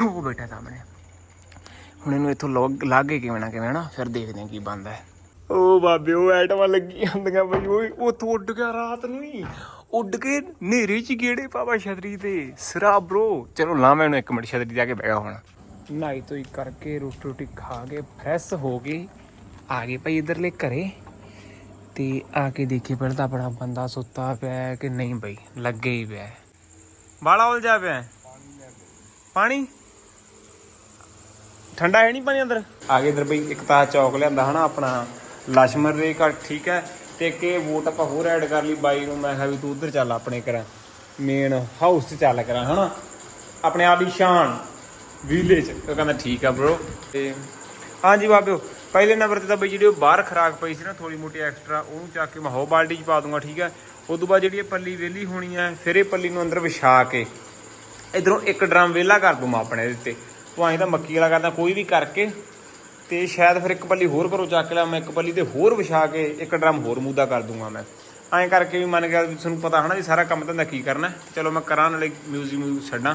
ਉਹ ਬੈਠਾ ਸਾਹਮਣੇ। ਹੁਣ ਇਹਨੂੰ ਇੱਥੋਂ ਲੌਗ ਲਾਗੇ ਕਿਵੇਂ ਨਾ ਕਿਵੇਂ ਨਾ ਫਿਰ ਦੇਖਦੇ ਹਾਂ ਕੀ ਬਣਦਾ ਹੈ। ਉਹ ਬਾਬੇ ਉਹ ਐਟਮਾਂ ਲੱਗੀਆਂ ਹੁੰਦੀਆਂ ਬਈ ਉਹ ਉੱਥੋਂ ਉੱਡ ਗਿਆ ਰਾਤ ਨੂੰ ਹੀ। ਉੱਡ ਕੇ ਨੇਰੇ ਚ ਗੇੜੇ ਪਾਵਾ ਛਤਰੀ ਤੇ। ਸਿਰਾ ਬ్రో ਚਲੋ ਲਾ ਮੈਂ ਇਹਨੂੰ ਇੱਕ ਮਿੰਟ ਛਤਰੀ ਆ ਕੇ ਬਹਿ ਗਿਆ ਹੁਣ। ਨਾਈ ਤੋਈ ਕਰਕੇ ਰੋਟੀ ਰੋਟੀ ਖਾ ਕੇ ਫਰੈਸ਼ ਹੋ ਕੇ ਆ ਗਏ ਭਾਈ ਇਧਰਲੇ ਘਰੇ। ਤੇ ਆ ਕੇ ਦੇਖੇ ਪਹਿਲਾਂ ਤਾਂ ਆਪਣਾ ਬੰਦਾ ਸੁੱਤਾ ਪਿਆ ਹੈ ਕਿ ਨਹੀਂ ਬਈ ਲੱਗੇ ਹੀ ਪਿਆ ਹੈ। ਬਾਲਾ ਉਲਝਿਆ ਪਿਆ। ਪਾਣੀ? ਠੰਡਾ ਹੈ ਨਹੀਂ ਪਾਣੀ ਅੰਦਰ? ਆ ਗਏ ਇਧਰ ਬਈ, ਇੱਕ ਤਾਂ ਚੌਕ ਲਿਆਂਦਾ ਹਨਾ ਆਪਣਾ ਲਸ਼ਮਰ ਘਰ, ਠੀਕ ਹੈ? ਤੇ ਇੱਕ ਇਹ ਵੋਟ ਆਪਾਂ ਹੋਰ ਐਡ ਕਰ ਲਈ ਬਾਈ ਨੂੰ, ਮੈਂ ਕਿਹਾ ਵੀ ਤੂੰ ਉਧਰ ਚੱਲ ਆਪਣੇ ਕਰਾਂ ਮੇਨ ਹਾਊਸ 'ਚ ਚੱਲ ਕਰਾਂ ਹਨਾ? ਆਪਣੇ ਆਲੀਸ਼ਾਨ ਵਿਲੇਜ ਉਹ ਕਹਿੰਦਾ ਠੀਕ ਆ ਬ్రో ਤੇ ਹਾਂਜੀ ਬਾਬਿਓ, ਪਹਿਲੇ ਨੰਬਰ ਤੇ ਤਾਂ ਬਈ ਜਿਹੜੀ ਉਹ ਬਾਹਰ ਖਰਾਕ ਪਈ ਸੀ ਨਾ ਥੋੜੀ ਮੋਟੀ ਐਕਸਟਰਾ ਉਹਨੂੰ ਚੱਕ ਕੇ ਮੈਂ ਹੋ ਬਾਲਟੀ 'ਚ ਪਾ ਦੂੰਗਾ, ਠੀਕ ਹੈ? ਉਸ ਤੋਂ ਬਾਅਦ ਜਿਹੜੀ ਇਹ ਪੱਲੀ ਵੇਲੀ ਹੋਣੀ ਹੈ, ਫਿਰ ਇਹ ਪੱਲੀ ਨੂੰ ਅੰਦਰ ਵਿਛਾ ਕੇ, ਇਧਰੋਂ ਇੱਕ ਡਰਮ ਵੇਲਾ ਕਰ ਦੂੰ ਮੈਂ ਆਪਣੇ ਇਹਦੇ ਤੇ ਤੂੰ ਐਂ ਤਾਂ ਮੱਕੀ ਵਾਲਾ ਕਰਦਾ, ਕੋਈ ਵੀ ਕਰਕੇ ਤੇ ਸ਼ਾਇਦ ਫਿਰ ਇੱਕ ਪੱਲੀ ਹੋਰ ਘਰੋਂ ਚੱਕ ਲਿਆ ਮੈਂ, ਇੱਕ ਪੱਲੀ ਤੇ ਹੋਰ ਵਿਛਾ ਕੇ ਇੱਕ ਡਰਮ ਹੋਰ ਮੂਦਾ ਕਰ ਦੂੰਗਾ ਮੈਂ। ਐਂ ਕਰਕੇ ਵੀ ਮੰਨ ਗਿਆ ਵੀ ਤੁਹਾਨੂੰ ਪਤਾ ਹਨਾ ਵੀ ਸਾਰਾ ਕੰਮ ਧੰਦਾ ਕੀ ਕਰਨਾ ਚਲੋ ਮੈਂ ਕਰਾਂ ਨਾਲੇ ਮਿਊਜ਼ਿਕ ਮਿਊਜ਼ਿਕ ਛੱਡਾਂ।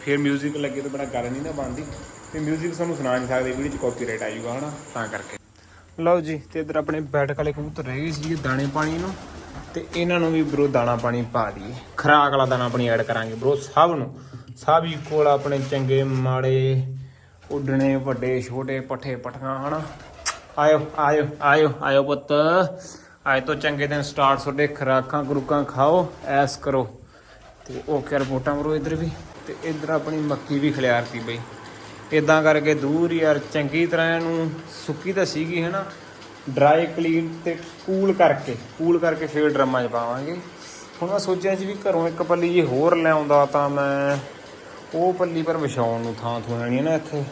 ਫਿਰ ਮਿਊਜ਼ਿਕ ਲੱਗੇ ਤਾਂ ਬੜਾ ਗੱਲ ਨਹੀਂ ਨਾ ਬਣਦੀ। ਤੇ ਮਿਊਜ਼ਿਕ ਸਾਨੂੰ ਸੁਣਾ ਨਹੀਂ ਸਕਦੇ ਵੀਡੀਓ 'ਚ ਕਾਪੀਰਾਈਟ ਆ ਜਾਊਗਾ ਹਨਾ, ਤਾਂ ਕਰਕੇ। ਲਓ ਜੀ, ਤੇ ਇਧਰ ਆਪਣੇ ਬੈਠਕ ਵਾਲੇ ਕਬੂਤਰ ਰਹਿ ਗਏ ਸੀਗੇ ਦਾਣੇ ਪਾਣੀ ਨੂੰ। ਤੇ ਇਹਨਾਂ ਨੂੰ ਵੀ ਬਰੋ ਦਾਣਾ ਪਾਣੀ ਪਾ ਦਈਏ। ਖਰਾਕ ਵਾਲਾ ਦਾਣਾ ਪਾਣੀ ਐਡ ਕਰਾਂਗੇ ਬਰੋ ਸਭ ਨੂੰ। ਸਭ ਇਕੁਅਲ ਆਪਣੇ ਚੰਗੇ ਮਾੜੇ ਉੱਡਣੇ ਵੱਡੇ ਛੋਟੇ ਪੱਠੇ ਪੱਠੀਆਂ, ਹਨਾ? ਆਇਓ ਆਇਓ ਆਇਓ ਆਇਓ ਪੁੱਤ। ਆਏ ਤੋਂ ਚੰਗੇ ਦਿਨ ਸਟਾਰਟ ਤੁਹਾਡੇ ਖਰਾਕਾਂ ਗਰੂਕਾਂ ਖਾਓ, ਐਸ ਕਰੋ। ਤੇ ਉਹ ਰਿਪੋਰਟਾਂ ਬਰੋ ਇਧਰ ਵੀ। ਤੇ ਇਧਰ ਆਪਣੀ ਮੱਕੀ ਵੀ ਖਿਲਾਰਤੀ ਬਈ। ਇਦਾਂ ਕਰਕੇ ਦੂਰ ਯਾਰ ਚੰਗੀ ਤਰ੍ਹਾਂ ਇਹਨੂੰ ਸੁੱਕੀ ਤਾਂ ਸੀਗੀ, ਹਨਾ? ਡਰਾਈ ਕਲੀਨ ਤੇ ਕੂਲ ਕਰਕੇ ਕੂਲ ਕਰਕੇ ਫੇਰ ਡਰਮਾਂ 'ਚ ਪਾਵਾਂਗੇ। ਹੁਣ ਮੈਂ ਸੋਚਿਆ ਸੀ ਵੀ ਘਰੋਂ ਇੱਕ ਪੱਲੀ ਜੇ ਹੋਰ ਲਿਆਉਂਦਾ ਤਾਂ ਮੈਂ ਉਹ ਪੱਲੀ ਪਰ ਵਿਛਾਉਣ ਨੂੰ ਥਾਂ ਥੋਣੀ ਹੈ ਨਾ ਇੱਥੇ।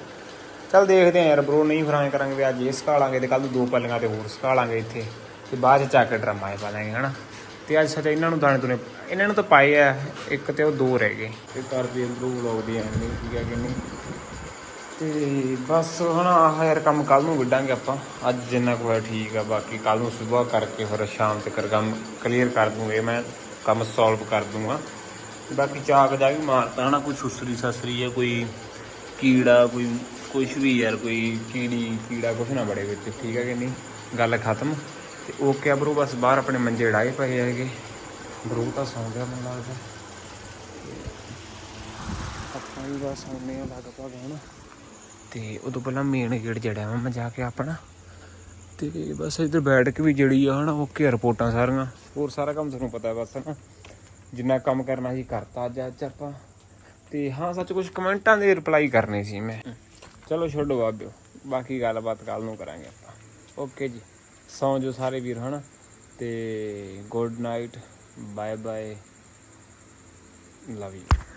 ਚੱਲ ਦੇਖਦੇ ਆ ਯਾਰ ਬਰੋ ਨਹੀਂ ਫਿਰ ਕਰਾਂਗੇ ਵੀ ਅੱਜ ਇਹ ਸਕਾਲਾਂਗੇ ਤੇ ਕੱਲ ਨੂੰ ਦੋ ਪੱਲੀਆਂ ਤੇ ਹੋਰ ਸਕਾਲਾਂਗੇ ਇੱਥੇ। ਤੇ ਬਾਅਦ ਚ ਚੱਕ ਕੇ ਡਰਮਾਂ ਪਾ ਦਾਂਗੇ ਹਨਾ। ਤੇ ਅੱਜ ਸੱਚ ਇਹਨਾਂ ਨੂੰ ਦਾਣੇ ਤੁਨੇ ਇਹਨਾਂ ਨੂੰ ਤਾਂ ਪਾਏ ਆ ਇੱਕ ਤੇ ਉਹ ਦੋ ਰਹਿ ਗਏ। ਤੇ ਕਰਦੇ ਅੰਦਰੋਂ ਵਲੌਗ ਦੀ ਐਂਡਿੰਗ ਕਿ ਨਹੀਂ? ਤੇ ਬਸ ਹੁਣ ਆਹ ਯਾਰ ਕੰਮ ਕੱਲ ਨੂੰ ਵਿੱਢਾਂਗੇ ਆਪਾਂ। ਅੱਜ ਜਿੰਨਾ ਕੁ ਹੋਇਆ ਠੀਕ ਆ ਬਾਕੀ ਕੱਲ ਨੂੰ ਸਵੇਰ ਕਰਕੇ ਫਿਰ ਸ਼ਾਮ ਤੱਕ ਕੰਮ ਕਲੀਅਰ ਕਰ ਦੂੰਗੇ ਮੈਂ ਕੰਮ ਸੋਲਵ ਕਰ ਦੂੰਗਾ। ਤੇ ਬਾਕੀ ਚਾਕ ਜਾ ਵੀ ਮਾਰਤਾ ਹਨਾ, ਕੋਈ ਸੁਸਰੀ ਸਸਰੀ ਹੈ ਕੋਈ ਕੀੜਾ, ਕੋਈ, ਕੁਛ ਵੀ ਯਾਰ, ਕੋਈ ਕੀੜੀ ਕੀੜਾ ਕੁਛ ਨਾ ਬੜੇ ਵਿੱਚ, ਠੀਕ ਹੈ ਕਿ ਨਹੀਂ? ਗੱਲ ਖਤਮ। ਤੇ ਓਕੇ ਆ ਬਰੋ, ਬਸ ਬਾਹਰ ਆਪਣੇ ਮੰਜੇ ਡਾਏ ਪਏ ਹੈਗੇ। ਬਰੋ ਤਾਂ ਸੌਂ ਗਿਆ ਮੈਨੂੰ ਲੱਗਦਾ। ਆਪਾਂ ਵੀ ਬਸ ਸੌਂਨੇ ਆ ਲਗਭਗ ਹੁਣ ਤੇ ਉਦੋਂ ਪਹਿਲਾਂ ਮੇਨ ਗੇਟ ਜਿਹੜਾ ਵਾ ਮੈਂ ਜਾ ਕੇ ਆਪਣਾ। ਤੇ ਬਸ ਇੱਧਰ ਬੈਠ ਕੇ ਵੀ ਜਿਹੜੀ ਆ, ਹਨਾ। ਓਕੇ ਰਿਪੋਰਟਾਂ ਸਾਰੀਆਂ। ਹੋਰ ਸਾਰਾ ਕੰਮ ਤੁਹਾਨੂੰ ਪਤਾ ਬਸ, ਹਨਾ। ਜਿੰਨਾ ਕੰਮ ਕਰਨਾ ਸੀ ਕਰਤਾ ਅੱਜ ਅੱਜ ਆਪਾਂ। ਤੇ ਹਾਂ, ਸੱਚ ਕੁਝ ਕਮੈਂਟਾਂ ਦੇ ਰਿਪਲਾਈ ਕਰਨੇ ਸੀ ਮੈਂ। ਚਲੋ ਛੱਡੋ ਬਾਬਿਓ, ਬਾਕੀ ਗੱਲਬਾਤ ਕੱਲ ਨੂੰ ਕਰਾਂਗੇ ਆਪਾਂ। ਓਕੇ ਜੀ। ਸੌਂ ਜੋ ਸਾਰੇ ਵੀਰ, ਹਨਾ? ਤੇ good night bye bye love you